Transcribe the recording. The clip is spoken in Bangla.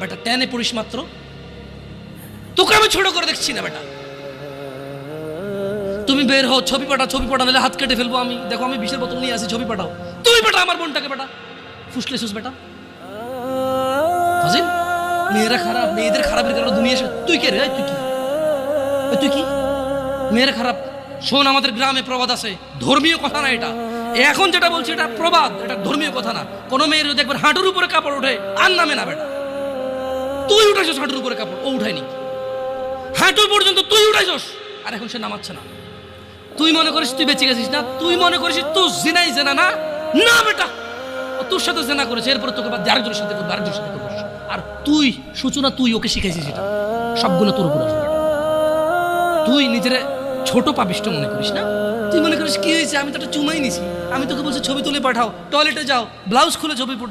বেটা টেনে পড়িস মাত্র। তোকে আমি ছোট করে দেখছি না বেটা। তুমি বের হও, ছবি পাঠাও ছবি পাঠাও, নাহলে হাত কেটে ফেলব আমি। দেখো, আমি বিষের বোতল নিয়ে আসি, ছবি পাঠাও। তুমি বেটা আমার বোনটাকে বেটা। ফুসলে সুস বেটা। ফাজিল মেয়েরা খারাপ, মেয়েদের খারাপের কারণে দুনিয়া তুই কে রে? তুই কি? তুই কি? মেয়েরা খারাপ। শোন, আমাদের গ্রামে প্রবাদ আছে। ধর্মীয় কথা না এটা। এখন যেটা বলছি, এটা প্রবাদ। এটা ধর্মীয় কথা না। কোনো মেয়ের যদি একবার হাঁটুর উপরে কাপড় ওঠে, আর নামে না বেটা। তুই উঠাইছস হাঁটুর উপরে কাপড়, ও উঠায়নি। হাঁটু পর্যন্ত তুই উঠাইছস। আর এখন সে নামাচ্ছে না। তুই মনে করিস, তুই বেঁচে গেছিস না? তুই মনে করিস, তুই জিনাই জেনা না? না, বেটা! ও তোর সাথে জেনা করেছে, এরপরে তোকে বাদ আরেকজনের সাথে করবে, আরেকজনের সাথে করবে। আর তুই, সূচনা, তুই ওকে শিখাইছিস এটা। সবগুলো তোর উপর তুই নিজের ছোট পাপিষ্ট মনে করিস না? তুই মনে করিস, কি হয়েছে? আমি তো একটা চুমাই নিছি। আমি তোকে বলছি, ছবি তুলে পাঠাও, টয়লেটে যাও, ব্লাউজ খুলে ছবি ফুটে